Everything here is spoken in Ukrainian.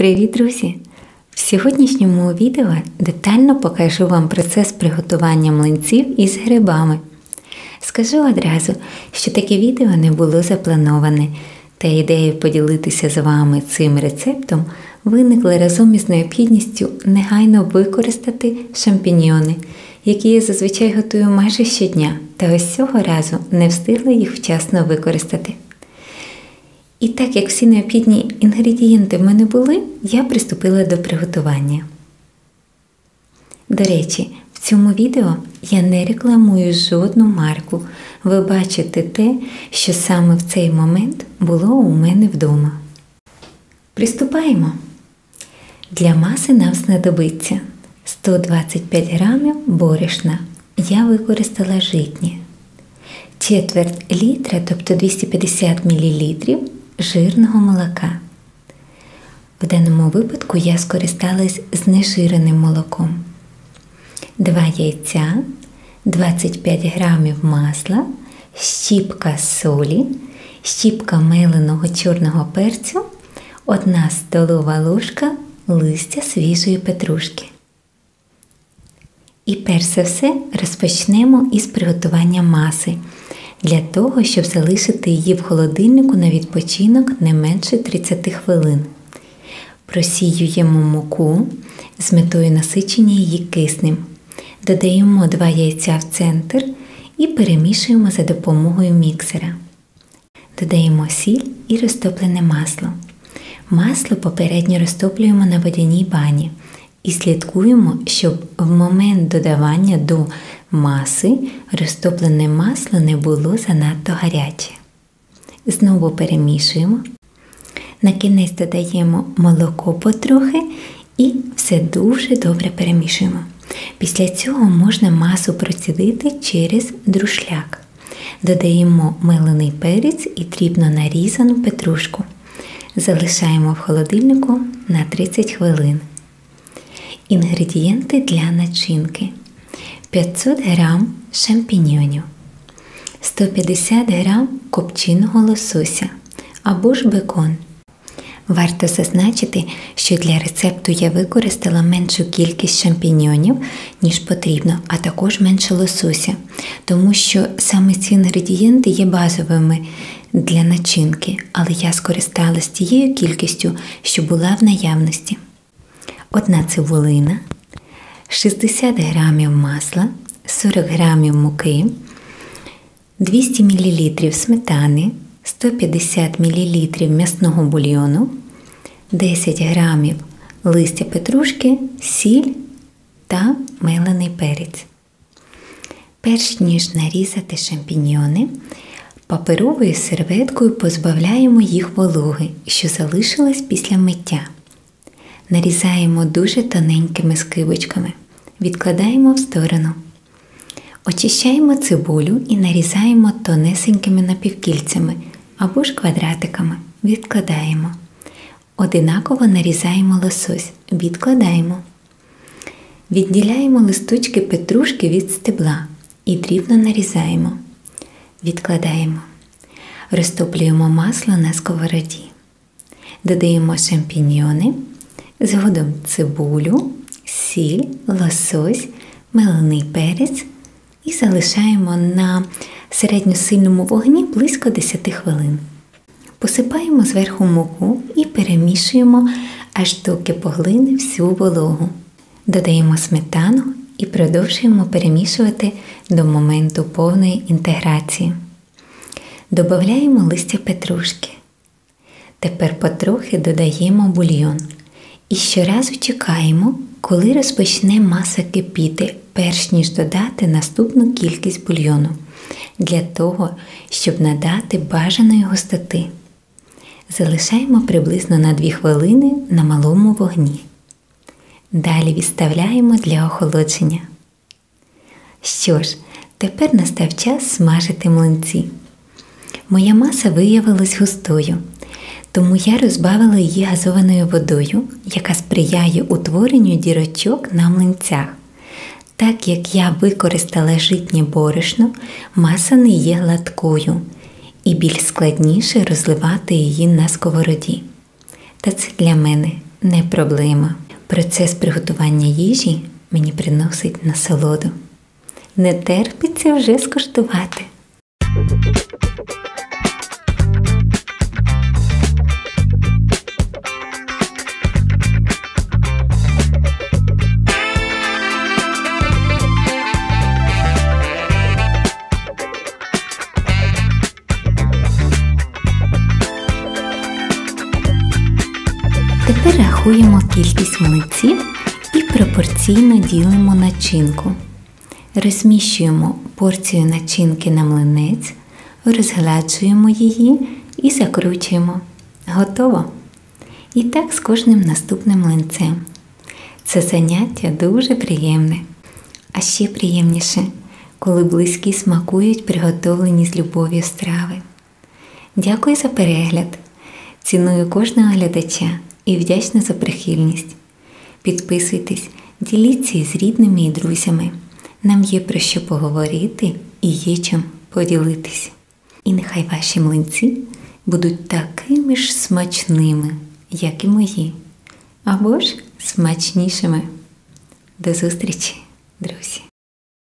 Привіт, друзі! В сьогоднішньому відео детально покажу вам процес приготування млинців із грибами. Скажу одразу, що таке відео не було заплановане, та ідея поділитися з вами цим рецептом виникла разом із необхідністю негайно використати шампіньйони, які я зазвичай готую майже щодня, та ось цього разу не встигла їх вчасно використати. І так як всі необхідні інгредієнти в мене були, я приступила до приготування. До речі, в цьому відео я не рекламую жодну марку. Ви бачите те, що саме в цей момент було у мене вдома. Приступаємо. Для маси нам знадобиться 125 грамів борошна. Я використала житнє, четверть літра, тобто 250 мл жирного молока. В даному випадку я скористалась знежиреним молоком, 2 яйця, 25 грамів масла, щіпка солі, щіпка меленого чорного перцю, 1 столова ложка листя свіжої петрушки. І перш за все розпочнемо із приготування маси для того, щоб залишити її в холодильнику на відпочинок не менше 30 хвилин. Просіюємо муку з метою насичення її киснем. Додаємо 2 яйця в центр і перемішуємо за допомогою міксера. Додаємо сіль і розтоплене масло. Масло попередньо розтоплюємо на водяній бані і слідкуємо, щоб в момент додавання до маси розтоплене масло не було занадто гаряче. Знову перемішуємо. На кінець додаємо молоко потрохи і все дуже добре перемішуємо. Після цього можна масу процідити через друшляк. Додаємо мелений перець і дрібно нарізану петрушку. Залишаємо в холодильнику на 30 хвилин. Інгредієнти для начинки: 500 г шампіньйонів, 150 г копченого лосося або ж бекон. Варто зазначити, що для рецепту я використала меншу кількість шампіньйонів, ніж потрібно, а також менше лосося, тому що саме ці інгредієнти є базовими для начинки, але я скористалась тією кількістю, що була в наявності. Одна цибулина, 60 г масла, 40 г муки, 200 мл сметани, 150 мл м'ясного бульйону, 10 г листя петрушки, сіль та мелений перець. Перш ніж нарізати шампіньйони, паперовою серветкою позбавляємо їх вологи, що залишилась після миття. Нарізаємо дуже тоненькими скибочками, відкладаємо в сторону. Очищаємо цибулю і нарізаємо тонесенькими напівкільцями або ж квадратиками. Відкладаємо. Одинаково нарізаємо лосось, відкладаємо. Відділяємо листочки петрушки від стебла і дрібно нарізаємо. Відкладаємо. Розтоплюємо масло на сковороді. Додаємо шампіньйони, згодом цибулю, сіль, лосось, мелений перець і залишаємо на середньосильному вогні близько 10 хвилин. Посипаємо зверху муку і перемішуємо, аж доки поглине всю вологу. Додаємо сметану і продовжуємо перемішувати до моменту повної інтеграції. Додаємо листя петрушки. Тепер потрохи додаємо бульйон. І щоразу чекаємо, коли розпочне маса кипіти, перш ніж додати наступну кількість бульйону, для того, щоб надати бажаної густоти. Залишаємо приблизно на 2 хвилини на малому вогні. Далі відставляємо для охолодження. Що ж, тепер настав час смажити млинці. Моя маса виявилась густою, тому я розбавила її газованою водою, яка сприяє утворенню дірочок на млинцях. Так як я використала житнє борошно, маса не є гладкою і більш складніше розливати її на сковороді. Та це для мене не проблема. Процес приготування їжі мені приносить насолоду. Не терпиться вже скуштувати. Тепер рахуємо кількість млинців і пропорційно ділимо начинку. Розміщуємо порцію начинки на млинець, розгладжуємо її і закручуємо. Готово! І так з кожним наступним млинцем. Це заняття дуже приємне. А ще приємніше, коли близькі смакують приготовлені з любов'ю страви. Дякую за перегляд. Ціную кожного глядача і вдячна за прихильність. Підписуйтесь, діліться з рідними і друзями. Нам є про що поговорити і є чим поділитись. І нехай ваші млинці будуть такими ж смачними, як і мої, або ж смачнішими. До зустрічі, друзі!